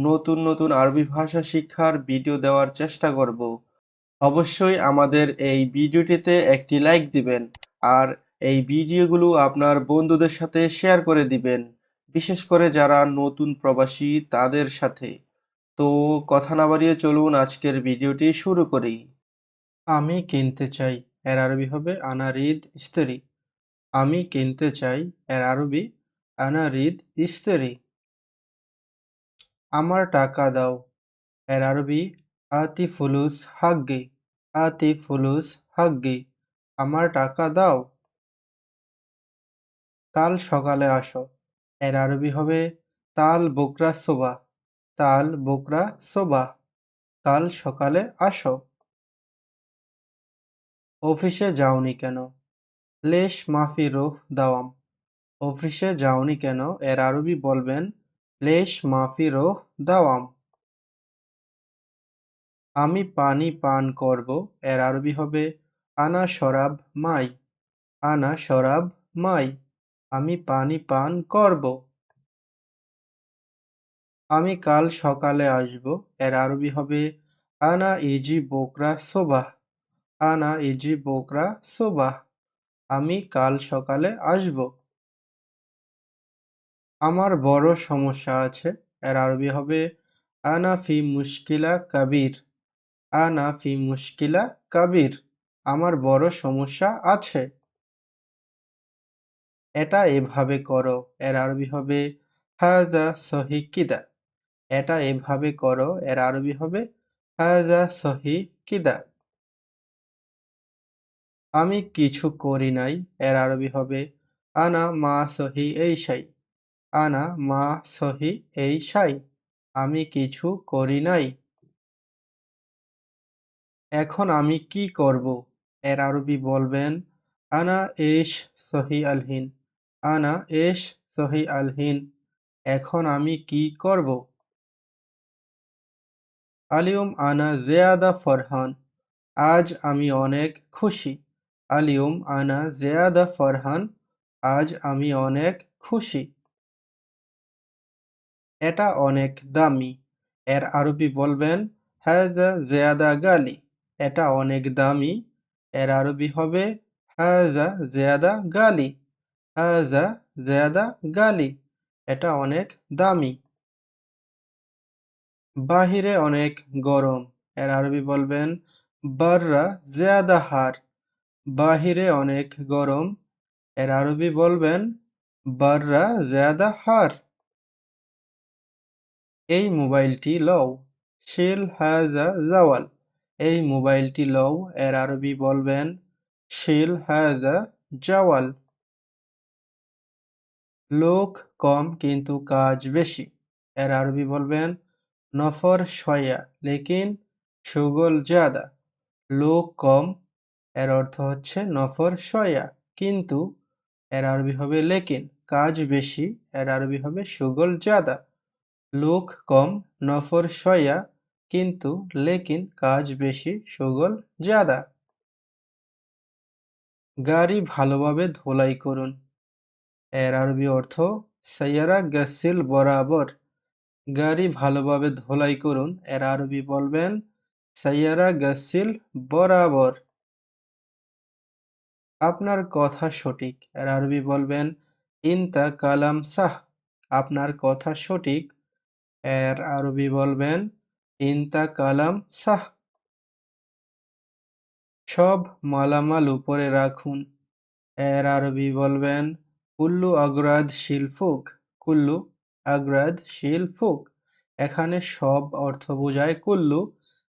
নতুন নতুন আরবি ভাষা শিক্ষার ভিডিও দেওয়ার চেষ্টা করব। অবশ্যই আমাদের এই ভিডিওটিতে একটি লাইক দিবেন আর এই ভিডিওগুলো আপনার বন্ধুদের সাথে শেয়ার করে দিবেন, বিশেষ করে যারা নতুন প্রবাসী তাদের সাথে। তো কথা না বাড়িয়ে চলুন আজকের ভিডিওটি শুরু করি। আমি কিনতে চাই এর আরবি হবে আনা রিদ ইস্তেরি। আমি কিনতে চাই এর আরবি আনা রিদ ইস্তেরি। আমার টাকা দাও। এর আরবি আতি ফুলুস হাগ্গি আতি ফুলুস হাগ্গি, আমার টাকা দাও। কাল সকালে আসো। এর আরবি হবে, তাল বোকরা সোবা তাল বোকরা সোবা কাল সকালে আসো। অফিসে যাওনি কেন? লেশ মাফি রোহ দাওয়াম। অফিসে যাওনি কেন? এর আরবি বলবেন লেশ মাফি রোহ দাওয়াম। আমি পানি পান করব, এর আরবি হবে, আনা শরাব মাই, আনা শরাব মাই, আমি পানি পান করব। আমি কাল সকালে আসব, এর আরবি হবে, আনা ইজি বোকরা সোবাহ, আনা ইজি বোকরা সোবাহ, আমি কাল সকালে আসব। আমার বড় সমস্যা আছে। এর আরবি হবে, আনা ফি মুশকিলা কাবির। আনা ফি মুশকিলা কাবির। আমার বড় সমস্যা আছে। এটা এভাবে করো। এর আরবি হবে, হাজা সহি কিদা। এটা এভাবে করো। এর আরবি হবে, হাজা সহি কিদা। আমি কিছু করি নাই। এর আরবি হবে, আনা মা সহি এই সাই। আনা মা সহি এই সাই, আমি কিছু করি নাই। এখন আমি কি করব? এর আরবি বলবেন, আনা এশ সহি আলহিন আনা এশ সহি আলহিন এখন আমি কি করব? আলিউম আনা জেয়াদা ফরহান, আজ আমি অনেক খুশি। আলিউম আনা জেয়াদা ফরহান, আজ আমি অনেক খুশি। এটা অনেক দামি। এর আরবি বলবেন, হাজা জেয়াদা গালি। এটা অনেক দামি। এর আরবি হবে, হাজা জেয়াদা গালি। হাজা জেয়াদা গালি। এটা অনেক দামি। বাহিরে অনেক গরম। এর আরবি বলবেন, বাররা জেয়াদা হার। বাহিরে অনেক গরম। এর আরবি বলবেন, বাররা জেয়াদা হার। এই মোবাইলটি লও, শিল হাজা জাওয়াল। এই মোবাইলটি লও, এর আরবি বলবেন, শিল হাজা জাওয়াল। লোক কম কিন্তু কাজ বেশি। এর আরবি বলবেন, নফর শয়া লেকিন সুগল জাদা। লোক কম, এর অর্থ হচ্ছে নফর শয়া কিন্তু এর আরবি হবে লেকিন। কাজ বেশি, এর আরবি হবে সুগল জাদা। লোক কম, নফর শয়া কিন্তু লেকিন কাজ বেশি, সুগল, জাদা। গাড়ি ভালোভাবে ধোলাই করুন। এর আরবি অর্থ, সাইয়ারা গাসিল বরাবর। গাড়ি ভালোভাবে ধোলাই করুন। এর আরবি বলবেন, সাইয়ারা গাসিল বরাবর। আপনার কথা সঠিক। এর আরবি বলবেন, ইনতা কালাম সাহ। আপনার কথা সঠিক। এর আরবি বলবেন, ইনতা কালাম সাহ সব মালামাল উপরে রাখুন। এর আরবি বলবেন, কুল্লু আগ্রাদ শিলফুক কুল্লু আগ্রাদ শিলফুক এখানে সব অর্থ বোঝায় কুল্লু।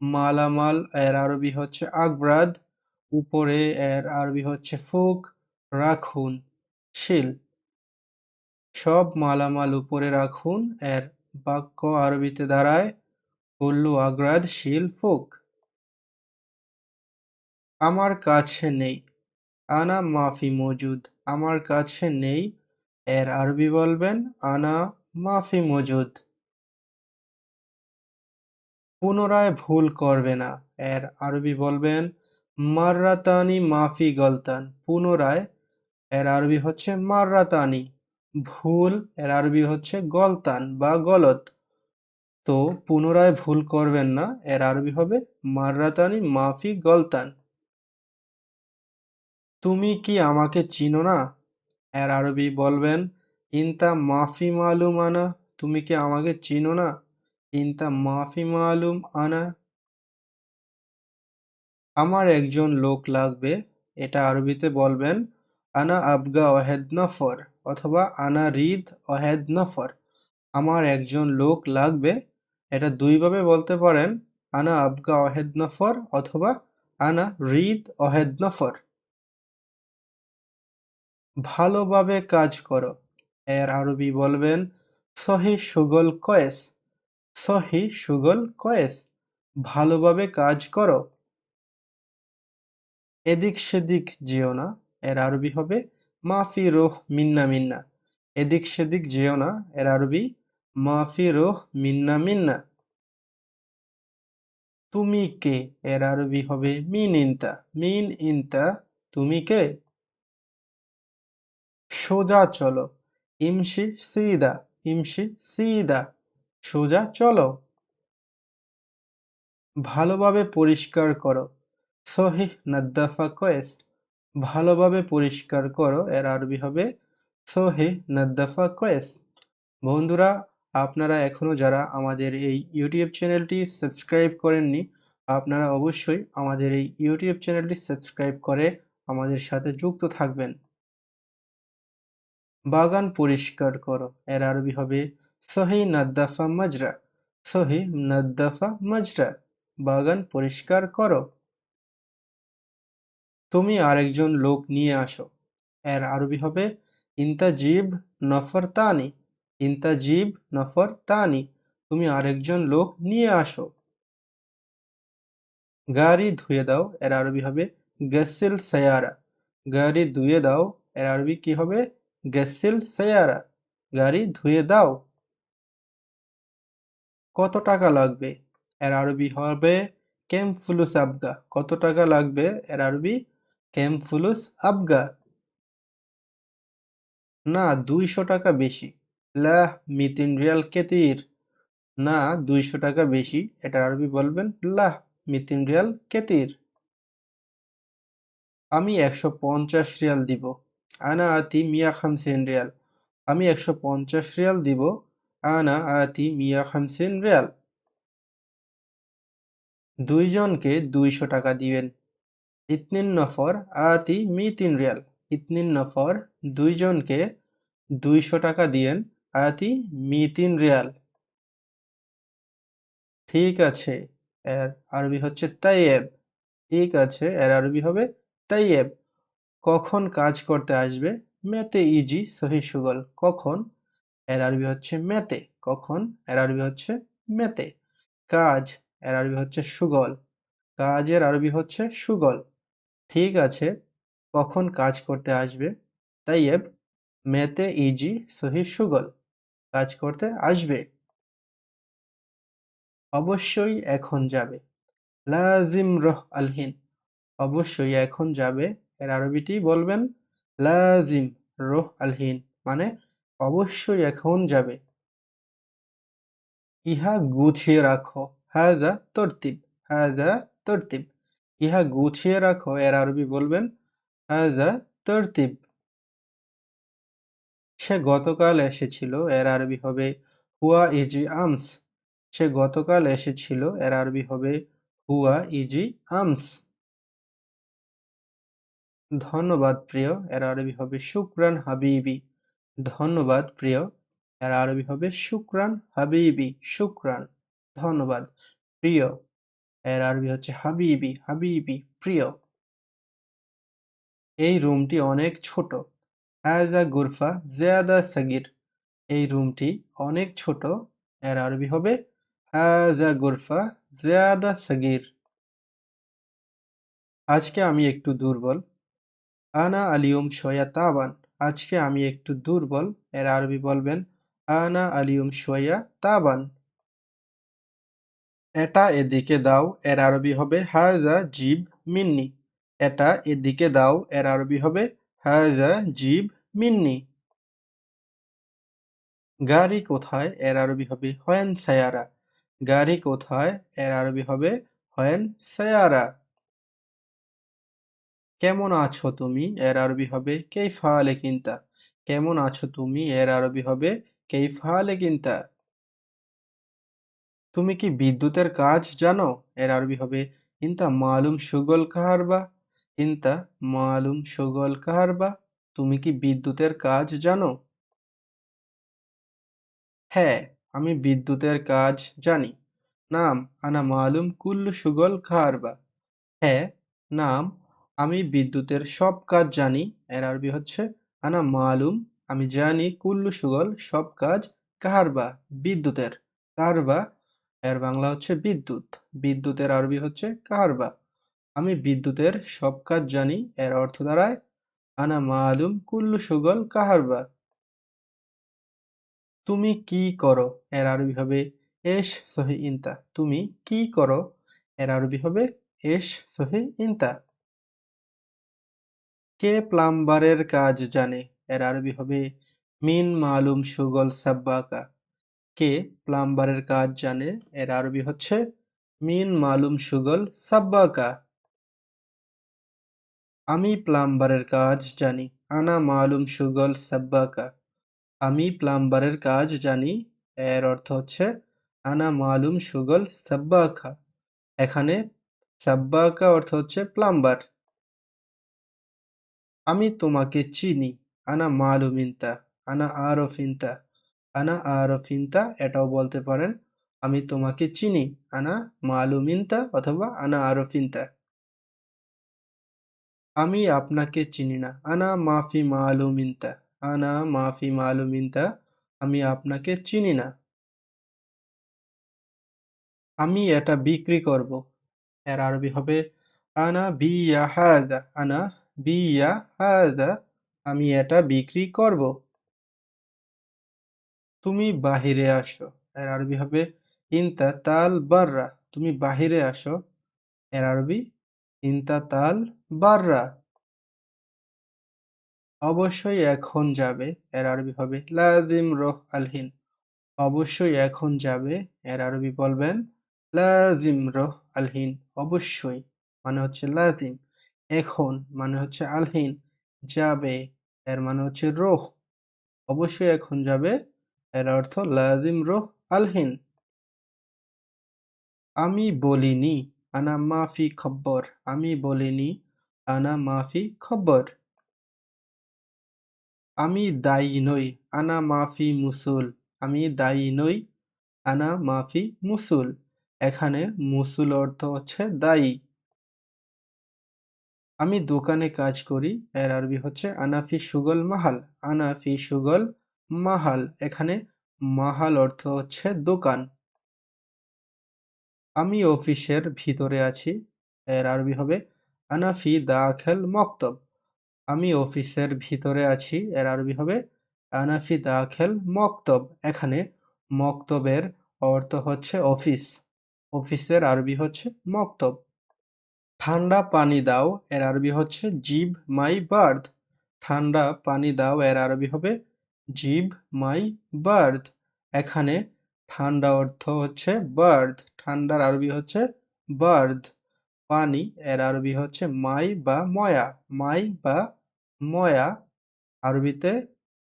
মালামাল এর আরবি হচ্ছে আগ্রাদ। উপরে এর আরবি হচ্ছে ফুক। রাখুন শিল। সব মালামাল উপরে রাখুন এর বাক্য আরবিতে দাঁড়ায় কুল্লু আগ্রাদ, শিল, ফুক। আমার কাছে নেই। আনা মাফি মজুদ। আমার কাছে নেই। এর আরবি বলবেন, আনা মাফি মজুদ। পুনরায় ভুল করবে না। এর আরবি বলবেন, মাররাতানি মাফি গলতান। পুনরায়, এর আরবি হচ্ছে, মাররাতানি। ভুল এর আরবি হচ্ছে গলতান বা গলত। তো পুনরায় ভুল করবেন না, এর আরবি হবে মাররাতানি মাফি গলতান। তুমি কি আমাকে চিনো না? এর আরবি বলবেন, ইনতা মাফি মালুম আনা, তুমি কি আমাকে চিনো না? ইনতা মাফি মালুম আনা। আমার একজন লোক লাগবে, এটা আরবিতে বলবেন, আনা আবগা ওয়াহেদ নফর। অথবা আনা রিদ ওয়াহেদ নফর। আমার একজন লোক লাগবে। এটা দুইভাবে বলতে পারেন, আনা আবগা ওয়াহেদ নফর অথবা আনা রিদ ওয়াহেদ নফর। ভালোভাবে কাজ করো। এর আরবি বলবেন, সহি সুগল কয়েস। সহি সুগল কয়েস। ভালোভাবে কাজ করো। এদিক সেদিক যেও না। এর আরবি হবে মাফি রোহ মিন্না মিন্না। এদিক সেদিক যেও না, এর আরবি, মাফি রোহ মিন্না মিন্না। তুমি কে? এর আরবি হবে মিন ইনতা। মিন ইনতা, তুমি কে? সোজা চলো। ইমশি সিদা ইমশি সিদা। সোজা চলো। ভালোভাবে পরিষ্কার করো। সহিহ নাদ্দাফা কয়েস। ভালোভাবে পরিষ্কার করো, এর আরবি হবে, সোহে নাদ্দাফা কয়েস। বন্ধুরা, আপনারা এখনও যারা আমাদের এই ইউটিউব চ্যানেলটি সাবস্ক্রাইব করেননি, আপনারা অবশ্যই আমাদের এই ইউটিউব চ্যানেলটি সাবস্ক্রাইব করে আমাদের সাথে যুক্ত থাকবেন। বাগান পরিষ্কার করো, এর আরবি হবে, সহি নাদ্দাফা মাজরা। সহি নাদ্দাফা মাজরা। বাগান পরিষ্কার করো। তুমি আরেকজন লোক নিয়ে আসো। এর আরবি হবে, ইন্তাজিব নফর তানি ইন্তাজিব নফর তানি তুমি আরেকজন লোক নিয়ে আসো। গাড়ি ধুয়ে দাও, এর আরবি হবে, গেসিল সায়ারা। গাড়ি ধুয়ে দাও, এর আরবি কি হবে, গেসিল সায়ারা। গাড়ি ধুয়ে দাও। কত টাকা লাগবে? এর আরবি হবে, কেম ফুলুস আবগা? কত টাকা লাগবে? এর আরবি কেম ফুলুস আবগা। না, দুইশো টাকা বেশি। লা মিতিন রিয়াল কেতির না, দুইশো টাকা বেশি। এটা আরবি বলবেন, লাহ, মিতিন রিয়াল কেতির আমি একশো পঞ্চাশ রিয়াল দিব। আনা আতি মিয়া খামসিন রিয়াল। আমি একশো পঞ্চাশ রিয়াল দিব। আনা আতি মিয়া খামসিন রিয়াল। দুইজনকে দুইশো টাকা দিবেন। ইতনিন নফর আতি মিতিন রিয়াল। ইতনিন নফর দুইজনকে দুইশো টাকা দিয়েন আতি মিতিন রিয়াল। ঠিক আছে, এর আরবি হচ্ছে তাইয়েব। ঠিক আছে, এর আরবি হবে তাইয়েব। কখন কাজ করতে আসবে? মেতে ইজি, সহি সুগল। কখন? এর আরবি হচ্ছে মেতে। কখন? এর আরবি হচ্ছে মেতে। কাজ, এর আরবি হচ্ছে সুগল। কাজের আরবি হচ্ছে সুগল। ঠিক আছে, কখন কাজ করতে আসবে? তাই তাইয়েব মেতে ইজি সহি সুগল, কাজ করতে আসবে। অবশ্যই এখন যাবে। লাজিম রহ আলহিন, অবশ্যই এখন যাবে, এর আরবিটি বলবেন, লাজিম রোহ আলহিন মানে অবশ্যই এখন যাবে। ইহা গুছিয়ে রাখো। হাজা তরতিব হাজা তরতিব। ইহা গুছিয়ে রাখো, এর আরবি বলবেন তরতিব। সে গতকাল এসেছিল, এর আরবি হবে, হুয়া ইজি আমস। সে গতকাল এসেছিল, এর আরবি হবে, হুয়া ইজি আমস। ধন্যবাদ প্রিয়, এর আরবি হবে, শুক্রান হাবিবি। ধন্যবাদ প্রিয়, এর আরবি হবে, শুক্রান হাবিবি। শুক্রান, ধন্যবাদ। প্রিয় এর আরবি হচ্ছে হাবিবি হাবিবি, প্রিয়। এই রুমটি অনেক ছোট। হাজা গুরফা জিয়াদা সাগির। এই রুমটি অনেক ছোট। এর আরবি হবে হাজা গুরফা জিয়াদা সাগির। আজকে আমি একটু দুর্বল। আনা আলিয়ুম শয়া তাবান। আজকে আমি একটু দুর্বল। এর আরবি বলবেন, আনা আলিয়ুম শয়া তাবান। এটা এদিকে দাও, এর আরবি হবে হাজা জিব মিন্নি। এটা এদিকে দাও, এর আরবি হবে হাজা জিব মিন্নি। গাড়ি কোথায়, এর আরবি হবে হয়েন সায়ারা। গাড়ি কোথায়, এর আরবি হবে হয়েন সায়ারা। কেমন আছো তুমি, এর আরবি হবে কেইফা কিনতা। কেমন আছো তুমি, এর আরবি হবে কেই কেইফা কিনতা। তুমি কি বিদ্যুতের কাজ জানো? এর আরবি হবে, ইনতা মালুম সুগল কাহারবা ইনতা মালুম সুগল কাহারবা তুমি কি বিদ্যুতের কাজ জানো? হ্যাঁ আমি বিদ্যুতের কাজ জানি। নাম, আনা মালুম কুল্লু সুগল কাহারবা হ্যাঁ নাম, আমি বিদ্যুতের সব কাজ জানি। এর আরবি হচ্ছে, আনা মালুম, আমি জানি কুল্লু সুগল সব কাজ কাহারবা বিদ্যুতের কাহারবা এর বাংলা হচ্ছে বিদ্যুৎ, বিদ্যুতের আরবি হচ্ছে কাহারবা আমি বিদ্যুতের সব কাজ জানি, এর অর্থ দাঁড়ায়, আনা মালুম কুল্লু সুগল কাহারবা। তুমি কি করো? এর আরবি হবে, এস সহি ইনতা। তুমি কি করো? এর আরবি হবে, এস সহি ইনতা। কে প্লাম্বারের কাজ জানে? এর আরবি হবে, মিন মালুম সুগল সাব্বাকা। কে প্লাম্বারের কাজ জানে? এর আরবি হচ্ছে, মিন মালুম সুগল সাব্বাকা। আমি প্লাম্বারের কাজ জানি, আনা মালুম সুগল সাব্বাকা। আমি প্লাম্বারের কাজ জানি, এর অর্থ হচ্ছে, আনা মালুম সুগল সাব্বাকা। এখানে, সাব্বাকা অর্থ হচ্ছে প্লাম্বার। আমি তোমাকে চিনি, আনা মালুমিনতা আনা আরফিনতা আনা আরফিনতা এটাও বলতে পারেন, আমি তোমাকে চিনি। আনা মালুমিনতা অথবা আনা আরফিনতা আমি আপনাকে চিনি না। আনা মাফি মালুমিনতা। আনা মাফি মালুমিনতা, আমি আপনাকে চিনি না। আমি এটা বিক্রি করব। এর আরবি হবে, আনা বিয়া হাদা, আনা বিয়া হাদা, আমি এটা বিক্রি করব। তুমি বাহিরে আসো। এর আরবি হবে ইনতা তাল বাররা। তুমি বাহিরে আসো। এর আরবি ইনতা তাল বাররা। অবশ্যই এখন যাবে। এর আরবি হবে লাজিম রোহ আলহিন অবশ্যই এখন যাবে। এর আরবি বলবেন লাজিম রোহ আলহিন অবশ্যই। মানে হচ্ছে লাজিম। এখন মানে হচ্ছে আলহিন যাবে। এর মানে হচ্ছে রোহ। অবশ্যই এখন যাবে এর অর্থ লাজিম রোহ আলহিন। আমি বলিনি, আনা মাফি খব্বর। আমি বলিনি, আনা মাফি খব্বর। আমি দায়ী নই, আনা মাফি মুসুল। আমি দায়ী নই, আনা মাফি মুসুল। এখানে মুসুল অর্থ হচ্ছে দায়ী। আমি দোকানে কাজ করি, এর আরবি হচ্ছে আনাফি সুগল মাহাল। আনাফি সুগল মাহাল। এখানে মাহাল অর্থ হচ্ছে দোকান। আমি অফিসের ভিতরে আছি। এর আরবি হবে আনাফি দাখেল মক্তব। আমি অফিসের ভিতরে আছি। এর আরবি হবে আনাফি দাখেল মক্তব। এখানে মক্তবের অর্থ হচ্ছে অফিস। অফিসের আরবি হচ্ছে মক্তব। ঠান্ডা পানি দাও। এর আরবি হচ্ছে জিব মাই বার্দ ঠান্ডা পানি দাও। এর আরবি হবে জিব, মাই বার্থ এখানে ঠান্ডা অর্থ হচ্ছে বার্থ ঠান্ডার আরবি হচ্ছে বার্থ পানি, এর আরবি হচ্ছে মাই বা ময়া। মাই বা ময়া, আরবিতে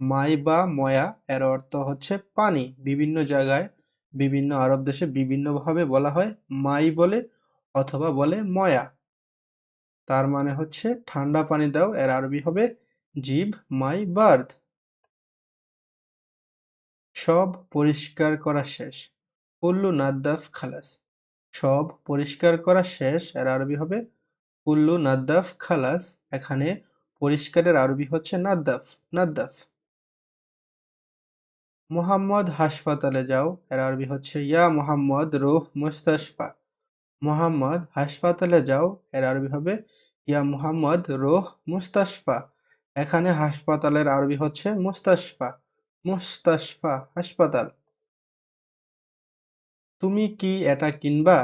মাই বা ময়া, এর অর্থ হচ্ছে পানি। বিভিন্ন জায়গায়, বিভিন্ন আরব দেশে বিভিন্নভাবে বলা হয় মাই বলে অথবা বলে ময়া। তার মানে হচ্ছে ঠান্ডা পানি দাও, এর আরবি হবে জিব, মাই বার্থ সব পরিষ্কার করা শেষ। কুল্লু নাদ্দাফ খালাস। সব পরিষ্কার করা শেষ এর আরবি হবে কুল্লু নাদ্দাফ খালাস। এখানে পরিষ্কারের আরবি হচ্ছে নাদ্দাফ নাদ্দাফ। মোহাম্মদ হাসপাতালে যাও এর আরবি হচ্ছে ইয়া মোহাম্মদ রুহ মুস্তাশফা। মোহাম্মদ হাসপাতালে যাও এর আরবি হবে ইয়া মুহাম্মদ রোহ মুস্তাশফা। এখানে হাসপাতালের আরবি হচ্ছে মুস্তাশফা। মুস্তাশফা হাসপাতাল। তুমি কি এটা কিনবা?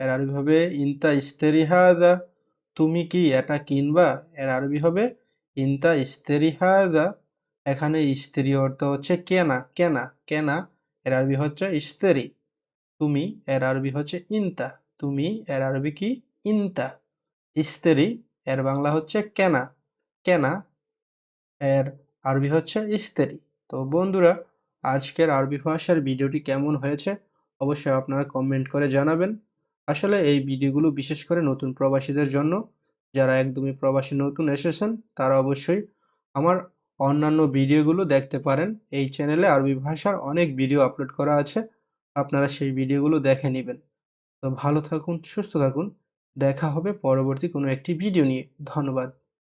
এর আরবি হবে, ইনতা ইস্তেরি হাদা। তুমি কি এটা কিনবা? এর আরবি হবে, ইনতা ইস্তেরি হাদা। এখানে ইস্তেরি অর্থ হচ্ছে কেনা কেনা কেনা। এর আরবি হচ্ছে ইস্তেরি তুমি, এর আরবি হচ্ছে ইনতা। তুমি, এর আরবি কি? ইনতা। ইস্তেরি এর বাংলা হচ্ছে কেনা কেনা। এর আরবি হচ্ছে ইস্তেরি তো বন্ধুরা, আজকের আরবি ভাষার ভিডিওটি কেমন হয়েছে অবশ্যই আপনারা কমেন্ট করে জানাবেন। আসলে এই ভিডিওগুলো বিশেষ করে নতুন প্রবাসীদের জন্য, যারা একদমই প্রবাসী নতুন এসেছেন, তারা অবশ্যই আমার অন্যান্য ভিডিওগুলো দেখতে পারেন। এই চ্যানেলে আরবি ভাষার অনেক ভিডিও আপলোড করা আছে, আপনারা সেই ভিডিওগুলো দেখে নেবেন। তো ভালো থাকুন, সুস্থ থাকুন, দেখা হবে পরবর্তী কোনো একটি ভিডিও নিয়ে। ধন্যবাদ।